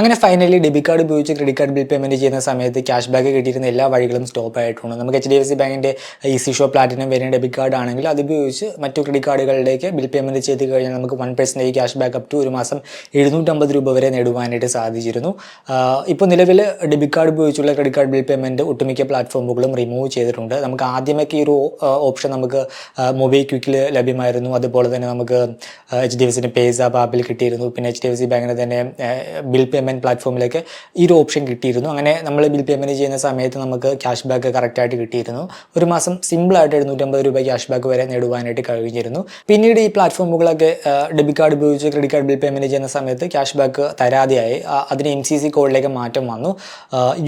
അങ്ങനെ finally debit card ഉപയോഗിച്ച് credit card bill payment ചെയ്യുന്ന സമയത്ത് ക്യാഷ് ബാക്ക് കിട്ടിയിരുന്ന എല്ലാ വഴികളും സ്റ്റോപ്പ് ആയിട്ടുണ്ട്. നമുക്ക് എച്ച് ഡി എഫ് സി ബാങ്കിന്റെ ഈസി ഷോ പ്ലാറ്റിനം വരുന്ന ഡെബിറ്റ് കാർഡ് ആണെങ്കിൽ അത് ഉപയോഗിച്ച് മറ്റു ക്രെഡിറ്റ് കാർഡുകളിലേക്ക് ബിൽ പേയ്മെന്റ് ചെയ്ത് കഴിഞ്ഞാൽ നമുക്ക് one percentage cash back up to ഒരു മാസം എഴുന്നൂറ്റമ്പത് രൂപ വരെ നേടുവാനായിട്ട് സാധിച്ചിരുന്നു. ഇപ്പോൾ നിലവിൽ ഡെബിറ്റ് കാർഡ് ഉപയോഗിച്ചുള്ള ക്രെഡിറ്റ് കാർഡ് ബിൽ പേയ്മെന്റ് ഒട്ടുമിക്ക പ്ലാറ്റ്ഫോമുകളും റിമൂവ് ചെയ്തിട്ടുണ്ട്. നമുക്ക് ആദ്യമൊക്കെ ഈ ഒരു ഓപ്ഷൻ നമുക്ക് മൊബൈൽ ക്വിക്കിൽ ലഭ്യമായിരുന്നു. അതുപോലെ തന്നെ നമുക്ക് എച്ച് ഡി എഫ് സിന്റെ പേസ് ആപ്പ് ആപ്പിൽ കിട്ടിയിരുന്നു. പിന്നെ എച്ച് ഡി എഫ് സി ബാങ്കിന് തന്നെ ബിൽ പേയ്മെന്റ് പ്ലാറ്റ്ഫോമിലേക്ക് ഈ ഒരു ഓപ്ഷൻ കിട്ടിയിരുന്നു. അങ്ങനെ നമ്മൾ ബിൽ പേയ്മെന്റ് ചെയ്യുന്ന സമയത്ത് നമുക്ക് ക്യാഷ് ബാക്ക് കറക്റ്റായിട്ട് കിട്ടിയിരുന്നു. ഒരു മാസം സിമ്പിളായിട്ട് എഴുന്നൂറ്റമ്പത് രൂപ ക്യാഷ് ബാക്ക് വരെ നേടുവാനായിട്ട് കഴിഞ്ഞിരുന്നു. പിന്നീട് ഈ പ്ലാറ്റ്ഫോമുകളൊക്കെ ഡെബിറ്റ് കാർഡ് ഉപയോഗിച്ച് ക്രെഡിറ്റ് കാർഡ് ബിൽ പേയ്മെന്റ് ചെയ്യുന്ന സമയത്ത് ക്യാഷ് ബാക്ക് തരാതെയായി. അതിന് എം സി സി കോഡിലേക്ക് മാറ്റം വന്നു.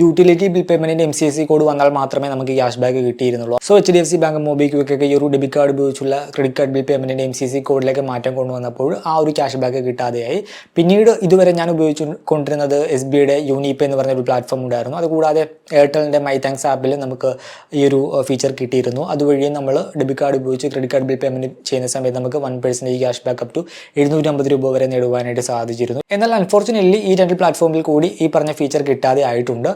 യൂട്ടിലിറ്റി ബിൽ പേയ്മെന്റിന്റെ എം സി സി കോഡ് വന്നാൽ മാത്രമേ നമുക്ക് cash back കിട്ടിയിരുന്നുള്ളൂ. So H D F C bank മൊബൈക്കൊക്കെ ഈ ഒരു ഡെബിറ്റ് കാർഡ് ഉപയോഗിച്ചുള്ള ക്രെഡിറ്റ് കാർഡ് ബിൽ പേയ്മെന്റിന്റെ എം സി സി കോഡിലേക്ക് മാറ്റം കൊണ്ടുവന്നപ്പോൾ ആ ഒരു ക്യാഷ് ബാക്ക് കിട്ടാതെയായി. പിന്നീട് ഇതുവരെ ഞാൻ ഉപയോഗിച്ചു കൊണ്ടിരുന്നത് എസ് ബി ഐയുടെ യൂണിപേ എന്ന് പറഞ്ഞൊരു പ്ലാറ്റ്ഫോം ഉണ്ടായിരുന്നു. അതുകൂടാതെ എയർടെലിന്റെ മൈ താങ്ക്സ് ആപ്പിൽ നമുക്ക് ഈ ഒരു ഫീച്ചർ കിട്ടിയിരുന്നു. അതുവഴി നമ്മൾ ഡെബിറ്റ് കാർഡ് ഉപയോഗിച്ച് ക്രെഡിറ്റ് കാർഡ് ബിൽ പേയ്മെന്റ് ചെയ്യുന്ന സമയത്ത് നമുക്ക് one percentage cash back up to എഴുന്നൂറ്റമ്പത് രൂപ വരെ നേടുവാനായിട്ട് സാധിച്ചിരുന്നു. എന്നാൽ അൺഫോർച്ചുനേറ്റ്ലി ഈ രണ്ട് പ്ലാറ്റ്ഫോമിൽ കൂടി ഈ പറഞ്ഞ ഫീച്ചർ കിട്ടാതെ ആയിട്ടുണ്ട്.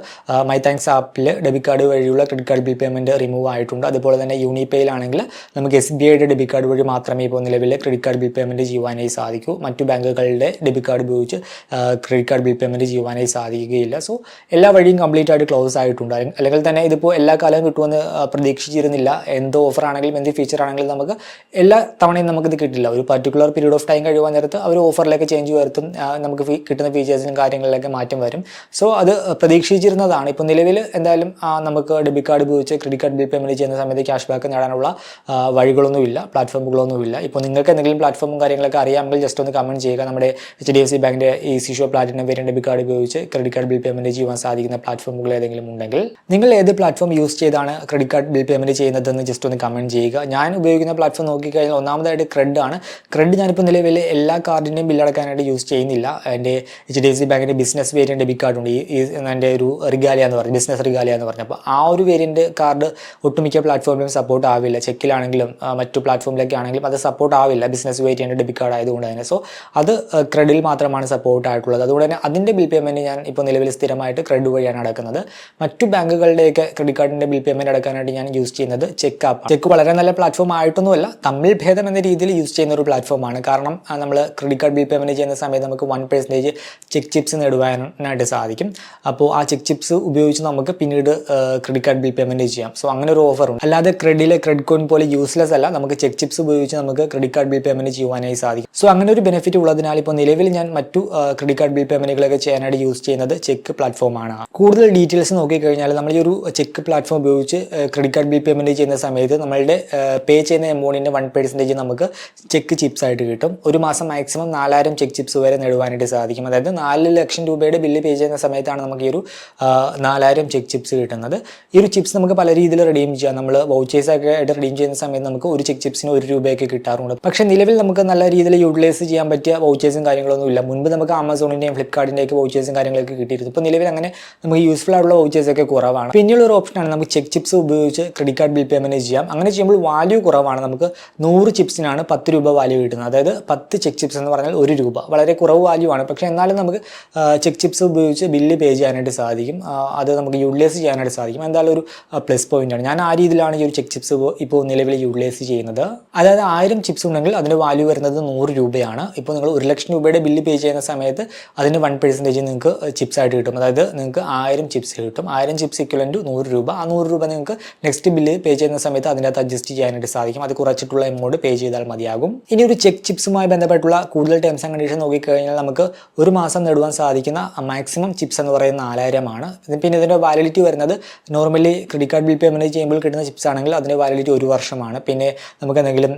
മൈ താങ്ക്സ് ആപ്പിൽ ഡെബിറ്റ് കാർഡ് വഴിയുള്ള credit card bill payment remove ആയിട്ടുണ്ട്. അതുപോലെ തന്നെ യൂണിപേയിലാണെങ്കിൽ നമുക്ക് എസ് ബി ഐയുടെ ഡെബിറ്റ് കാർഡ് വഴി മാത്രമേ ഇപ്പോൾ നിലവിൽ ക്രെഡിറ്റ് കാർഡ് ബിൽ പേയ്മെന്റ് ചെയ്യുവാനായി സാധിക്കൂ. മറ്റു ബാങ്കുകളുടെ ഡെബിറ്റ് കാർഡ് ഉപയോഗിച്ച് ക്രെഡിറ്റ് കാർഡ് ബിൽ പേയ്മെന്റ് ചെയ്യുവാനായി സാധിക്കുകയില്ല. സോ എല്ലാ വഴിയും കംപ്ലീറ്റ് ആയിട്ട് ക്ലോസ് ആയിട്ടുണ്ട്. അല്ലെ- അല്ലെങ്കിൽ തന്നെ ഇതിപ്പോൾ എല്ലാ കാലവും കിട്ടുമെന്ന് പ്രതീക്ഷിച്ചിരുന്നില്ല. എന്തോ ഓഫർ ആണെങ്കിലും എന്ത് ഫീച്ചർ ആണെങ്കിലും നമുക്ക് എല്ലാ തവണയും നമുക്കിത് കിട്ടില്ല. ഒരു പർട്ടിക്കുലർ പീരീഡ് ഓഫ് ടൈം കഴിയുവാൻ നേരത്ത് അവർ ഓഫറിലേക്ക് ചേഞ്ച് വരുത്തും നമുക്ക് കിട്ടുന്ന ഫീച്ചേഴ്സിനും കാര്യങ്ങളിലൊക്കെ മാറ്റം വരും. സോ അത് പ്രതീക്ഷിച്ചിരുന്നതാണ്. ഇപ്പോൾ നിലവിൽ എന്തായാലും നമുക്ക് ഡെബിറ്റ് കാർഡ് ഉപയോഗിച്ച് ക്രെഡിറ്റ് കാർഡ് ബിൽ പേയ്മെന്റ് ചെയ്യുന്ന സമയത്ത് ക്യാഷ് ബാക്ക് നേടാനുള്ള വഴികളൊന്നുമില്ല പ്ലാറ്റ്ഫോമുകളൊന്നുമില്ല ഇപ്പോൾ നിങ്ങൾക്ക് എന്തെങ്കിലും പ്ലാറ്റ്ഫോമും കാര്യങ്ങളൊക്കെ അറിയാമെങ്കിൽ ജസ്റ്റ് ഒന്ന് കമന്റ് ചെയ്യുക. നമ്മുടെ എച്ച് ഡി എഫ് സി ബാങ്കിന്റെ ഈ സിഷോ പ്ലാറ്റിനം വേരിയൻ ഡെബിറ്റ് കാർഡ് ഉപയോഗിച്ച് ക്രെഡിറ്റ് കാർഡ് ബിൽ പേയ്മെന്റ് ചെയ്യുവാൻ സാധിക്കുന്ന പ്ലാറ്റ്ഫോമുകൾ ഏതെങ്കിലും ഉണ്ടെങ്കിൽ നിങ്ങൾ ഏത് പ്ലാറ്റ്ഫോം യൂസ് ചെയ്താണ് ക്രെഡിറ്റ് കാർഡ് ബിൽ പേയ്മെന്റ് ചെയ്യുന്നതെന്ന് ജസ്റ്റ് ഒന്ന് കമന്റ് ചെയ്യുക. ഞാൻ ഉപയോഗിക്കുന്ന പ്ലാറ്റ്ഫോം നോക്കിക്കഴിഞ്ഞാൽ ഒന്നാമതായിട്ട് ക്രെഡ് ആണ്. ക്രെഡ് ഞാനിപ്പോൾ നിലവിൽ എല്ലാ കാർഡിന്റെയും ബില്ലടക്കാനായിട്ട് യൂസ് ചെയ്യുന്നില്ല. എന്റെ എച്ച് ഡി എഫ് സി ബാങ്കിന്റെ ബിസിനസ് വേരിയന്റ് ഡെബിറ്റ് കാർഡ് ഉണ്ട്. ഈ എന്റെ ഒരു റിഗാലിയ എന്ന് പറഞ്ഞു ബിസിനസ് റിഗാലിയ എന്ന് പറഞ്ഞു. അപ്പോൾ ആ ഒരു വേരിയന്റ് കാർഡ് ഒട്ടുമിക്ക പ്ലാറ്റ്ഫോമിലും സപ്പോർട്ട് ആവില്ല. ചെക്കിലാണെങ്കിലും മറ്റു പ്ലാറ്റ്ഫോമിലൊക്കെ ആണെങ്കിലും അത് സപ്പോർട്ട് ആവില്ല ബിസിനസ് വേരിയന്റ് ഡെബിറ്റ് കാർഡ് ആയതുകൊണ്ട് തന്നെ. സോ അത് ക്രെഡിൽ മാത്രമാണ് സപ്പോർട്ട് ആയിട്ടുള്ളത്. അതുകൊണ്ട് തന്നെ അതിന്റെ ബിൽ പേയ്മെന്റ് ഞാൻ ഇപ്പോൾ നിലവിൽ സ്ഥിരമായിട്ട് ക്രെഡിറ്റ് വഴിയാണ് അടക്കുന്നത്. മറ്റു ബാങ്കുകളുടെയൊക്കെ ക്രെഡിറ്റ് കാർഡിന്റെ ബിൽ പേയ്മെന്റ് അടക്കാനായിട്ട് ഞാൻ യൂസ് ചെയ്യുന്നത് ചെക്ക് ആപ്പ് ചെക്ക് വളരെ നല്ല പ്ലാറ്റ്ഫോം ആയിട്ടൊന്നുമല്ല തമ്മിൽ ഭേദം എന്ന രീതിയിൽ യൂസ് ചെയ്യുന്ന ഒരു പ്ലാറ്റ്ഫോമാണ് കാരണം നമ്മൾ ക്രെഡിറ്റ് കാർഡ് ബിൽ പേയ്മെന്റ് ചെയ്യുന്ന സമയത്ത് നമുക്ക് വൺ പെർസെന്റേജ് ചെക്ക് ചിപ്സ് നേടുവാനായിട്ട് സാധിക്കും. അപ്പോൾ ആ ചെക്ക് ചിപ്സ് ഉപയോഗിച്ച് നമുക്ക് പിന്നീട് ക്രെഡിറ്റ് കാർഡ് ബിൽ പേയ്മെന്റ് ചെയ്യാം. സോ അങ്ങനെ ഒരു ഓഫർ ഉണ്ട്. അല്ലാതെ ക്രെഡിറ്റിലെ ക്രെഡിറ്റ് കോയിൻ പോലെ യൂസ്ലെസ് അല്ല. നമുക്ക് ചെക്ക് ചിപ്സ് ഉപയോഗിച്ച് നമുക്ക് ക്രെഡിറ്റ് കാർഡ് ബിൽ പേയ്മെന്റ് ചെയ്യുവാനായി സാധിക്കും. സോ അങ്ങനെ ഒരു ബെനിഫിറ്റ് ഉള്ളതിനാൽ ഇപ്പോൾ നിലവിൽ ഞാൻ മറ്റു ക്രെഡിറ്റ് കാർഡ് ബിൽ പേയ്മെന്റുകളൊക്കെ ചെയ്യാനായിട്ട് യൂസ് ചെയ്യുന്നത് ചെക്ക് പ്ലാറ്റ്ഫോമാണ് കൂടുതൽ ഡീറ്റെയിൽസ് നോക്കിക്കഴിഞ്ഞാൽ നമ്മൾ ഈ ഒരു ചെക്ക് പ്ലാറ്റ്ഫോം ഉപയോഗിച്ച് ക്രെഡിറ്റ് കാർഡ് ബിൽ പേയ്മെന്റ് ചെയ്യുന്ന സമയത്ത് നമ്മളുടെ പേ ചെയ്യുന്ന എമൗണ്ടിന്റെ വൺ പെർസെന്റേജ് നമുക്ക് ചെക്ക് ചിപ്സ് ആയിട്ട് കിട്ടും. ഒരു മാസം മാക്സിമം നാലായിരം ചെക്ക് ചിപ്സ് വരെ നേടുവാനായിട്ട് സാധിക്കും. അതായത് നാല് ലക്ഷം രൂപയുടെ ബില്ല് പേ ചെയ്യുന്ന സമയത്താണ് നമുക്ക് ഈ ഒരു നാലായിരം ചെക്ക് ചിപ്സ് കിട്ടുന്നത്. ഈ ഒരു ചിപ്സ് നമുക്ക് പല രീതിയിൽ റെഡീം ചെയ്യാം. നമ്മൾ വൗച്ചേഴ്സ് ഒക്കെ ആയിട്ട് റെഡീം ചെയ്യുന്ന സമയത്ത് നമുക്ക് ഒരു ചെക്ക് ചിപ്സിന് ഒരു രൂപയൊക്കെ കിട്ടാറുണ്ട്. പക്ഷേ നിലവിൽ നമുക്ക് നല്ല രീതിയിൽ യൂട്ടിലൈസ് ചെയ്യാൻ പറ്റിയ വൗച്ചേഴ്സും കാര്യങ്ങളൊന്നും ഇല്ല. മുൻപ് നമുക്ക് ആമസോണിന്റെയും ഫ്ലിപ്കാർട്ടിന്റെയും ഒക്കെ വൗച്ചേഴ്സും കാര്യങ്ങളൊക്കെ കിട്ടിയിരുന്നു. ഇപ്പോൾ നിലവിൽ അങ്ങനെ നമുക്ക് യൂസ്ഫുൾ ആയിട്ടുള്ള വൗച്ചേഴ്സ് ഒക്കെ കുറവാണ്. പിന്നെയുള്ള ഒരു ഓപ്ഷനാണ് നമുക്ക് ചെക്ക് ചിപ്സ് ഉപയോഗിച്ച് ക്രെഡിറ്റ് കാർഡ് ബിൽ പേയ്മെന്റ് ചെയ്യാം. അങ്ങനെ ചെയ്യുമ്പോൾ വാല്യൂ കുറവാണ്. നമുക്ക് നൂറ് ചിപ്സിനാണ് പത്ത് രൂപ വാല്യൂ കിട്ടുന്നത്. അതായത് പത്ത് ചെക്ക് ചിപ്സ് എന്ന് പറഞ്ഞാൽ ഒരു രൂപ. വളരെ കുറവ് വാല്യൂ ആണ്. പക്ഷേ എന്നാലും നമുക്ക് ചെക്ക് ചിപ്സ് ഉപയോഗിച്ച് ബില്ല് പേ ചെയ്യാനായിട്ട് സാധിക്കും. അത് നമുക്ക് യൂട്ടിലൈസ് ചെയ്യാനായിട്ട് സാധിക്കും. എന്തായാലും ഒരു പ്ലസ് പോയിന്റ് ആണ്. ഞാൻ ആ രീതിയിലാണ് ഈ ഒരു ചെക്ക് ചിപ്സ് ഇപ്പോൾ നിലവിൽ യൂട്ടിലൈസ് ചെയ്യുന്നത്. അതായത് ആയിരം ചിപ്സ് ഉണ്ടെങ്കിൽ അതിന്റെ വാല്യൂ വരുന്നത് നൂറ് രൂപയാണ്. ഇപ്പോൾ നിങ്ങൾ ഒരു ലക്ഷം രൂപയുടെ ബില്ല് പേ ചെയ്യുന്ന സമയത്ത് അതിന് വൺ പെർസെന്റേജ് നിങ്ങൾക്ക് ചിപ്സ് ആയിട്ട് കിട്ടും. അതായത് നിങ്ങൾക്ക് ആയിരം ചിപ്സ് കിട്ടും. ആയിരം ചിപ്സ് ഇക്വലന്റ് നൂറ് രൂപ. ആ നൂറ് രൂപ നിങ്ങൾക്ക് നെക്സ്റ്റ് ബില്ല് പേ ചെയ്യുന്ന സമയത്ത് അതിനകത്ത് അഡ്ജസ്റ്റ് ചെയ്യാനായിട്ട് സാധിക്കും. അത് കുറച്ചിട്ടുള്ള എമൗണ്ട് പേ ചെയ്താൽ മതിയാകും. ഇനി ഒരു ചെക്ക് ചിപ്സുമായി ബന്ധപ്പെട്ടുള്ള കൂടുതൽ ടേംസ് ആൻഡ് കണ്ടീഷൻ നോക്കിക്കഴിഞ്ഞാൽ നമുക്ക് ഒരു മാസം നേടുവാൻ സാധിക്കുന്ന മാക്സിമം ചിപ്സ് എന്ന് പറയുന്ന നാലായിരമാണ് പിന്നെ ഇതിന്റെ വാലിഡിറ്റി വരുന്നത് normally credit card bill payment ചെയ്യുമ്പോൾ കിട്ടുന്ന ചിപ്സ് ആണെങ്കിൽ അതിന്റെ വാലിഡിറ്റി ഒരു വർഷമാണ്. പിന്നെ നമുക്ക് എന്തെങ്കിലും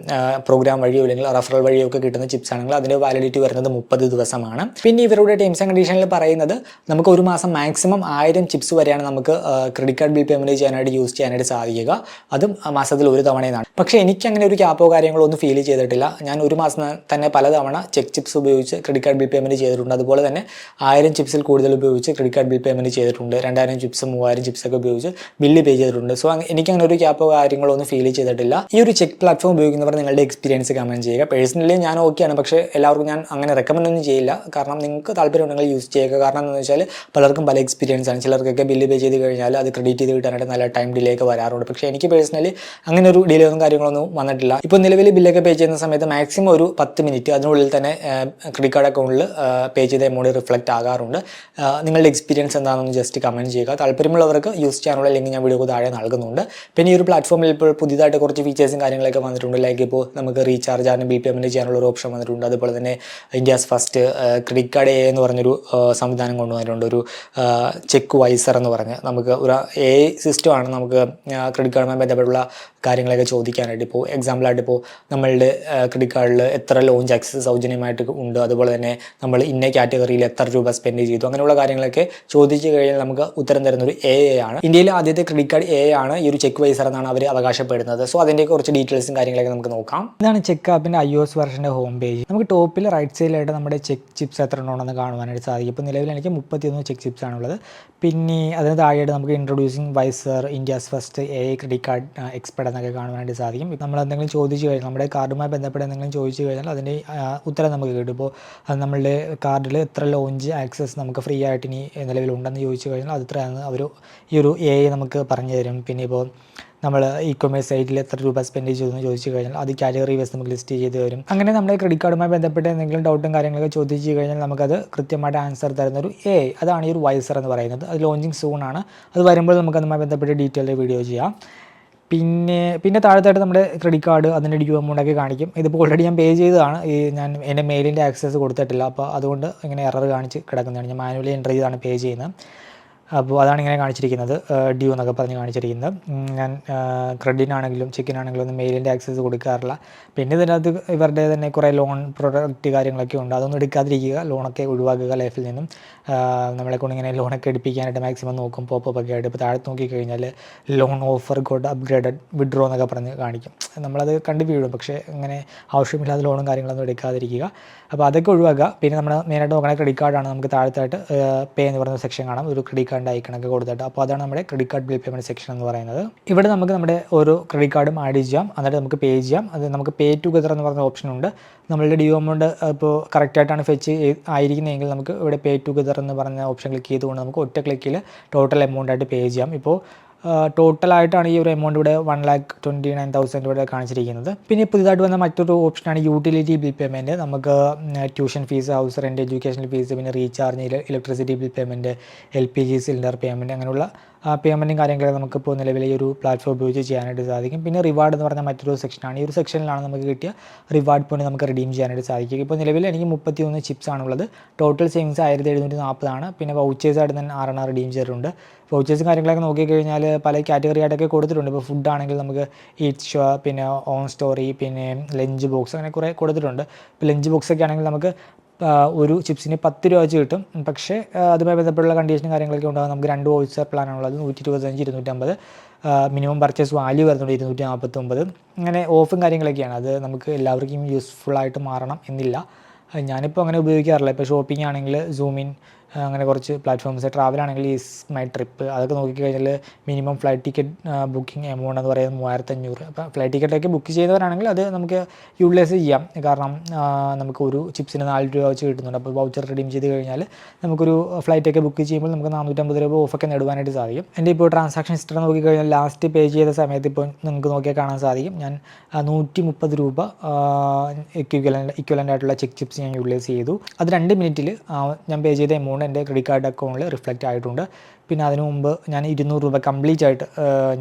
പ്രോഗ്രാം വഴിയോ അല്ലെങ്കിൽ റഫറൽ വഴിയോ ഒക്കെ കിട്ടുന്ന ചിപ്സ് ആണെങ്കിൽ അതിന്റെ വാലിഡിറ്റി വരുന്നത് മുപ്പത് ദിവസമാണ്. പിന്നെ ഇവരുടെ ടേംസ് ആൻഡ് കണ്ടീഷനിൽ പറയുന്നത് നമുക്ക് ഒരു മാസം മാക്സിമം ആയിരം ചിപ്സ് വരെയാണ് നമുക്ക് ക്രെഡിറ്റ് കാർഡ് ബിൽ പേയ്മെന്റ് ചെയ്യാനായിട്ട് യൂസ് ചെയ്യാനായിട്ട് സാധിക്കുക. അതും മാസത്തിൽ ഒരു തവണയെന്നാണ്. പക്ഷേ എനിക്ക് അങ്ങനെ ഒരു ക്യാപ്പോ കാര്യങ്ങളോ ഒന്നും ഫീൽ ചെയ്തിട്ടില്ല. ഞാൻ ഒരു മാസം തന്നെ പലതവണ ചെക്ക് ചിപ്സ് ഉപയോഗിച്ച് ക്രെഡിറ്റ് കാർഡ് ബിൽ പേയ്മെന്റ് ചെയ്തിട്ടുണ്ട്. അതുപോലെ തന്നെ ആയിരം ചിപ്സിൽ കൂടുതൽ ഉപയോഗിച്ച് ക്രെഡിറ്റ് കാർഡ് ബിൽ പേയ്മെന്റ് ചെയ്തിട്ടുണ്ട്. രണ്ടായിരം ചിപ്സ് മൂവായിരം ചിപ്സ് ഒക്കെ ഉപയോഗിച്ച് ബില്ല് പേ ചെയ്തിട്ടുണ്ട്. സോ എനിക്ക് അങ്ങനെ ഒരു ക്യാപ്പോ കാര്യങ്ങളോ ഒന്നും ഫീൽ ചെയ്തിട്ടില്ല. ഈ ഒരു ചെക്ക് പ്ലാറ്റ്ഫോം ഉപയോഗിക്കുന്നവർ നിങ്ങളുടെ എക്സ്പീരിയൻസ് കമന്റ് ചെയ്യുക. പേഴ്സണലി ഞാൻ ഓക്കെയാണ് പക്ഷേ എല്ലാവർക്കും ഞാൻ അങ്ങനെ റെക്കമെൻഡ് ഒന്നും ചെയ്യില്ല. കാരണം നിങ്ങൾക്ക് താല്പര്യമുണ്ടെങ്കിൽ യൂസ് ചെയ്യുക. കാരണം എന്താണെന്ന് വെച്ചാൽ പലർക്കും പല എക്സ്പീരിയൻസ് ആണ്. ചിലർക്കൊക്കെ ബില്ല് പേ ചെയ്ത് കഴിഞ്ഞാൽ അത് ക്രെഡിറ്റ് ചെയ്ത് കിട്ടാനായിട്ട് നല്ല ടൈം ഡിലേ ഒക്കെ വരാറുണ്ട്. പക്ഷേ എനിക്ക് പേഴ്സണലി അങ്ങനെ ഒരു ഡിലേ ഒന്നും കാര്യങ്ങളൊന്നും വന്നിട്ടില്ല. ഇപ്പോൾ നിലവിൽ ബില്ലൊക്കെ പേ ചെയ്യുന്ന സമയത്ത് മാക്സിമം ഒരു പത്ത് മിനിറ്റ് അതിനുള്ളിൽ തന്നെ ക്രെഡിറ്റ് കാർഡ് അക്കൗണ്ടിൽ പേ ചെയ്ത എമൗണ്ട് റിഫ്ലക്റ്റ് ആകാറുണ്ട്. നിങ്ങളുടെ എക്സ്പീരിയൻസ് എന്താണെന്ന് ജസ്റ്റ് കമന്റ് ചെയ്യുക. താല്പര്യമുള്ളവർക്ക് യൂസ് ചെയ്യാനുള്ള ലിങ്ക് ഞാൻ വീഡിയോ താഴെ നൽകുന്നുണ്ട്. പിന്നെ ഈ ഒരു പ്ലാറ്റ്ഫോമിൽ ഇപ്പോൾ പുതിയതായിട്ട് കുറച്ച് ഫീച്ചേഴ്സും കാര്യങ്ങളൊക്കെ വന്നിട്ടുണ്ട്. ലൈക്ക് ഇപ്പോൾ നമുക്ക് റീചാർജ് ആണ് ബിൽ പേയ്മെന്റ് ചെയ്യാനുള്ള ഒരു ഓപ്ഷൻ വന്നിട്ടുണ്ട്. അതുപോലെ തന്നെ India's first credit card A എന്ന് പറഞ്ഞൊരു ആ, സംവിധാനം കൊണ്ടുവന്നിട്ടുണ്ട്. ഒരു ചെക്ക് വൈസർ എന്ന് പറഞ്ഞ്. നമുക്ക് ഒരു എ സിസ്റ്റമാണ് നമുക്ക് ക്രെഡിറ്റ് കാർഡുമായി ബന്ധപ്പെട്ടുള്ള കാര്യങ്ങളൊക്കെ ചോദിക്കാനായിട്ട് ഇപ്പോൾ എക്സാമ്പിളായിട്ട് ഇപ്പോൾ നമ്മളുടെ ക്രെഡിറ്റ് കാർഡിൽ എത്ര ലോഞ്ച് ആക്സസ് സൗജന്യമായിട്ട് ഉണ്ട്. അതുപോലെ തന്നെ നമ്മൾ ഇന്ന കാറ്റഗറിയിൽ എത്ര രൂപ സ്പെൻഡ് ചെയ്തു. അങ്ങനെയുള്ള കാര്യങ്ങളൊക്കെ ചോദിച്ചു കഴിഞ്ഞാൽ നമുക്ക് ഉത്തരം തരുന്ന ഒരു എ ആണ്. ഇന്ത്യയിലെ ആദ്യത്തെ ക്രെഡിറ്റ് കാർഡ് എ ആണ് ഈ ഒരു ചെക്ക് വൈസർ എന്നാണ് അവർ അവകാശപ്പെടുന്നത്. സോ അതിന്റെ കുറച്ച് ഡീറ്റെയിൽസും കാര്യങ്ങളൊക്കെ നമുക്ക് നോക്കാം. ഇതാണ് ചെക്ക് ആപ്പിന്റെ ഐ ഒ എസ് വെർഷന്റെ ഹോം പേജ് നമുക്ക് ടോപ്പിൽ റൈറ്റ് സൈഡിലായിട്ട് നമ്മുടെ ചെക്ക് ചിപ്സ് എത്ര ഉണ്ടോ എന്ന് കാണുവാനായിട്ട് സാധിക്കും. ഇപ്പോൾ നിലവിൽ എനിക്ക് മുപ്പത്തിയൊന്ന് ചെക്ക് ചിപ്സ് ആണുള്ളത്. പിന്നെ അതിന് താഴെയായിട്ട് നമുക്ക് introducing wiser India's first A credit card expert എന്നൊക്കെ കാണുവാനായിട്ട് സാധിക്കും. നമ്മൾ എന്തെങ്കിലും ചോദിച്ചു കഴിഞ്ഞാൽ നമ്മുടെ കാർഡുമായി ബന്ധപ്പെട്ട് എന്തെങ്കിലും ചോദിച്ചു കഴിഞ്ഞാൽ അതിന്റെ ഉത്തരം നമുക്ക് കിട്ടും. ഇപ്പോൾ അത് നമ്മളുടെ കാർഡിൽ എത്ര ലോഞ്ച് ആക്സസ് നമുക്ക് ഫ്രീ ആയിട്ട് ഇനി നിലവിലുണ്ടെന്ന് ചോദിച്ചു കഴിഞ്ഞാൽ അത് ഇത്രയാണ് അവർ ഈ ഒരു എ നമുക്ക് പറഞ്ഞു തരും. പിന്നെ ഇപ്പോൾ നമ്മൾ ഇ കൊമേഴ്സ് സൈറ്റിൽ എത്ര രൂപ സ്പെൻഡ് ചെയ്തു എന്ന് ചോദിച്ചു കഴിഞ്ഞാൽ അത് കാറ്റഗറി വൈസ് നമുക്ക് ലിസ്റ്റ് ചെയ്ത് തരും. അങ്ങനെ നമ്മുടെ ക്രെഡിറ്റ് കാർഡുമായി ബന്ധപ്പെട്ട് എന്തെങ്കിലും ഡൗട്ടും കാര്യങ്ങളൊക്കെ ചോദിച്ചു കഴിഞ്ഞാൽ നമുക്കത് കൃത്യമായിട്ട് ആൻസർ തരുന്ന ഒരു എ അതാണ് ഈ ഒരു വൈസർ എന്ന് പറയുന്നത്. അത് ലോഞ്ചിങ് സൂൺ ആണ്. അത് വരുമ്പോൾ നമുക്ക് അതുമായി ബന്ധപ്പെട്ട് ഡീറ്റെയിൽ വീഡിയോ ചെയ്യാം. പിന്നെ പിന്നെ താഴത്തായിട്ട് നമ്മുടെ ക്രെഡിറ്റ് കാർഡ് അതിന്റെ ഡ്യൂ എമൗണ്ട് ഒക്കെ കാണിക്കും. ഇതിപ്പോൾ ഓൾറെഡി ഞാൻ പേ ചെയ്തതാണ്. ഈ ഞാൻ എന്റെ മെയിലിന്റെ ആക്സസ് കൊടുത്തിട്ടില്ല. അപ്പോൾ അതുകൊണ്ട് ഇങ്ങനെ എറർ കാണിച്ച് കിടക്കുന്നതാണ്. ഞാൻ മാനുവലി എന്റർ ചെയ്താണ് പേ ചെയ്യുന്നത്. അപ്പോൾ അതാണ് ഇങ്ങനെ കാണിച്ചിരിക്കുന്നത്. ഡ്യൂ എന്നൊക്കെ പറഞ്ഞ് കാണിച്ചിരിക്കുന്നത്. ഞാൻ ക്രെഡിറ്റിനാണെങ്കിലും ചെക്കിനാണെങ്കിലും ഒന്നും മെയിലിന്റെ ആക്സസ് കൊടുക്കാറില്ല. പിന്നെ ഇതിനകത്ത് ഇവരുടെ തന്നെ കുറേ ലോൺ പ്രൊഡക്റ്റ് കാര്യങ്ങളൊക്കെ ഉണ്ട്. അതൊന്നും എടുക്കാതിരിക്കുക. ലോണൊക്കെ ഒഴിവാക്കുക ലൈഫിൽ നിന്നും. നമ്മളെ കൊണ്ട് ഇങ്ങനെ ലോണൊക്കെ എടുപ്പിക്കാനായിട്ട് മാക്സിമം നോക്കും. പോപ്പപ്പ് ഒക്കെ ആയിട്ട്. ഇപ്പോൾ താഴത്ത് നോക്കിക്കഴിഞ്ഞാൽ loan offer god upgraded withdraw എന്നൊക്കെ പറഞ്ഞ് കാണിക്കും. നമ്മളത് കണ്ടു വീഴും. പക്ഷേ അങ്ങനെ ആവശ്യമില്ലാത്ത ലോണും കാര്യങ്ങളൊന്നും എടുക്കാതിരിക്കുക. അപ്പോൾ അതൊക്കെ ഒഴിവാക്കുക. പിന്നെ നമ്മൾ മെയിനായിട്ട് നോക്കണ ക്രെഡിറ്റ് കാർഡാണ് നമുക്ക് താഴത്തായിട്ട് പേ എന്ന് പറയുന്ന സെക്ഷൻ കാണാം. ഒരു ക്രെഡിറ്റ് കാർഡിന്റെ ഐക്കണൊക്കെ കൊടുത്തിട്ട്. അപ്പോൾ അതാണ് നമ്മുടെ credit card bill payment section എന്ന് പറയുന്നത്. ഇവിടെ നമുക്ക് നമ്മുടെ ഒരു ക്രെഡിറ്റ് കാർഡും ആഡ് ചെയ്യാം. എന്നിട്ട് നമുക്ക് പേ ചെയ്യാം. അത് നമുക്ക് പേ ടുഗദർ എന്ന് പറഞ്ഞ ഓപ്ഷൻ ഉണ്ട്. നമ്മളുടെ ഡ്യൂ എമൗണ്ട് ഇപ്പോൾ കറക്റ്റായിട്ടാണ് ഫെച്ച് ആയിരിക്കുന്നതെങ്കിൽ നമുക്ക് ഇവിടെ പേ ടുഗദർ എന്ന് പറഞ്ഞ ഓപ്ഷൻ ക്ലിക്ക് ചെയ്തുകൊണ്ട് നമുക്ക് ഒറ്റ ക്ലിക്കിൽ ടോട്ടൽ എമൗണ്ട് ആയിട്ട് പേ ചെയ്യാം. ഇപ്പോൾ ടോട്ടലായിട്ടാണ് ഈ ഒരു എമൗണ്ട് ഇവിടെ one lakh twenty nine thousand ഇവിടെ കാണിച്ചിരിക്കുന്നത്. പിന്നെ പുതിയതായിട്ട് വന്ന മറ്റൊരു ഓപ്ഷനാണ് യൂട്ടിലിറ്റി ബിൽ പേയ്മെന്റ് നമുക്ക് tuition fees house rent education fees പിന്നെ recharge electricity bill payment L P G cylinder payment അങ്ങനെയുള്ള പേയ്മെന്റും കാര്യങ്ങളൊക്കെ നമുക്കിപ്പോൾ നിലവിൽ ഈ ഒരു പ്ലാറ്റ്ഫോം ഉപയോഗിച്ച് ചെയ്യാനായിട്ട് സാധിക്കും. പിന്നെ റിവാർഡ് എന്ന് പറഞ്ഞാൽ മറ്റൊരു സെക്ഷനാണ് ഈ ഒരു സെക്ഷനിലാണ് നമുക്ക് കിട്ടിയ റിവാർഡ് പോയിന്റ് നമുക്ക് റിഡീം ചെയ്യാനായിട്ട് സാധിക്കും. ഇപ്പോൾ നിലവിൽ എനിക്ക് മുപ്പത്തിയൊന്ന് ചിപ്സ് ആണുള്ളത് ടോട്ടൽ സേവിങ്സ് ആയിരത്തി എഴുന്നൂറ്റി നാൽപ്പതാണ് പിന്നെ വൗച്ചേഴ്സ് ആയിട്ട് തന്നെ ആറെണ്ണം റിഡീം ചെയ്തിട്ടുണ്ട്. വൗച്ചേഴ്സും കാര്യങ്ങളൊക്കെ നോക്കിക്കഴിഞ്ഞാൽ പല കാറ്റഗറി ആയിട്ടൊക്കെ കൊടുത്തിട്ടുണ്ട്. ഇപ്പോൾ ഫുഡ് ആണെങ്കിൽ നമുക്ക് ഈറ്റ് ഷോ പിന്നെ ഓൺ സ്റ്റോറി പിന്നെ ലഞ്ച് ബോക്സ് അങ്ങനെ കുറേ കൊടുത്തിട്ടുണ്ട്. ഇപ്പോൾ ലഞ്ച് ബോക്സ് ഒക്കെ ആണെങ്കിൽ നമുക്ക് ഒരു ചിപ്സിന് പത്ത് രൂപ വെച്ച് കിട്ടും. പക്ഷേ അതുമായി ബന്ധപ്പെട്ടുള്ള കണ്ടീഷനും കാര്യങ്ങളൊക്കെ ഉണ്ടാകും നമുക്ക് രണ്ട് വോയിസർ പ്ലാനാണുള്ളത് നൂറ്റി ഇരുപത്തഞ്ച് ഇരുന്നൂറ്റമ്പത്. മിനിമം പർച്ചേസ് വാല്യൂ വരുന്നുണ്ട് ഇരുന്നൂറ്റി നാൽപ്പത്തൊമ്പത് അങ്ങനെ ഓഫും കാര്യങ്ങളൊക്കെയാണ്. അത് നമുക്ക് എല്ലാവർക്കും യൂസ്ഫുൾ ആയിട്ട് മാറണം എന്നില്ല. ഞാനിപ്പോൾ അങ്ങനെ ഉപയോഗിക്കാറില്ല. ഇപ്പോൾ ഷോപ്പിംഗ് ആണെങ്കിൽ സൂമിൻ അങ്ങനെ കുറച്ച് പ്ലാറ്റ്ഫോംസ് ട്രാവൽ ആണെങ്കിൽ ഈസ് മൈ ട്രിപ്പ് അതൊക്കെ നോക്കിക്കഴിഞ്ഞാൽ minimum flight ticket booking amount എന്ന് പറയുന്നത് മൂവായിരത്തഞ്ഞൂറ്. അപ്പോൾ ഫ്ലൈറ്റ് ടിക്കറ്റൊക്കെ ബുക്ക് ചെയ്തവരാണെങ്കിൽ അത് നമുക്ക് യൂട്ടിലൈസ് ചെയ്യാം. കാരണം നമുക്ക് ഒരു ചിപ്സിന് നാല് രൂപ വെച്ച് കിട്ടുന്നുണ്ട്. അപ്പോൾ വൗച്ചർ റിഡീം ചെയ്ത് കഴിഞ്ഞാൽ നമുക്കൊരു ഫ്ലൈറ്റൊക്കെ ബുക്ക് ചെയ്യുമ്പോൾ നമുക്ക് നാനൂറ്റമ്പത് രൂപ ഓഫൊക്കെ നേടുവാനായിട്ട് സാധിക്കും. എന്റെ ഇപ്പോൾ ട്രാൻസാക്ഷൻ ഹിസ്റ്ററി നോക്കിക്കഴിഞ്ഞാൽ ലാസ്റ്റ് പേ ചെയ്ത സമയത്ത് ഇപ്പോൾ നിങ്ങൾക്ക് നോക്കിയാൽ കാണാൻ സാധിക്കും. ഞാൻ നൂറ്റി മുപ്പത് രൂപ ഇക്വലന്റ് ഇക്വലന്റ് ആയിട്ടുള്ള ചെക്ക് ചിപ്സ് ഞാൻ യൂട്ടിലൈസ് ചെയ്തു. അത് രണ്ട് മിനിറ്റിൽ ഞാൻ പേ ചെയ്ത എമൗണ്ട് എന്റെ ക്രെഡിറ്റ് കാർഡ് അക്കൗണ്ടിൽ റിഫ്ലക്റ്റ് ആയിട്ടുണ്ട്. പിന്നെ അതിനു മുമ്പ് ഞാൻ ഇരുന്നൂറ് രൂപ കംപ്ലീറ്റ് ആയിട്ട്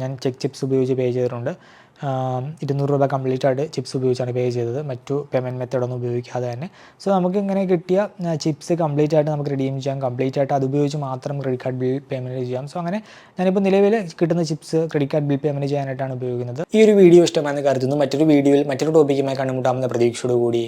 ഞാൻ ചെക്ക് ചിപ്സ് ഉപയോഗിച്ച് പേ ചെയ്തിട്ടുണ്ട്. ഇരുന്നൂറ് രൂപ കംപ്ലീറ്റ് ആയിട്ട് ചിപ്സ് ഉപയോഗിച്ചാണ് പേ ചെയ്തത്. മറ്റു പേയ്മെന്റ് മെത്തേഡൊന്നും ഉപയോഗിക്കാതെ തന്നെ. സോ നമുക്ക് ഇങ്ങനെ കിട്ടിയ ചിപ്സ് കംപ്ലീറ്റ് ആയിട്ട് നമുക്ക് റിഡീം ചെയ്യാം. കംപ്ലീറ്റ് ആയിട്ട് അത് ഉപയോഗിച്ച് മാത്രം ക്രെഡിറ്റ് കാർഡ് ബിൽ പേയ്മെന്റ് ചെയ്യാം. സോ അങ്ങനെ ഞാനിപ്പോൾ നിലവിൽ കിട്ടുന്ന chips credit card bill payment ചെയ്യാനായിട്ടാണ് ഉപയോഗിക്കുന്നത്. ഈ ഒരു വീഡിയോ ഇഷ്ടമാണെന്ന് കരുതുന്നു. മറ്റൊരു വീഡിയോയിൽ മറ്റൊരു ടോപ്പിക്കുമായി കണ്ടുമുട്ടാമെന്ന പ്രതീക്ഷയോടുകൂടി.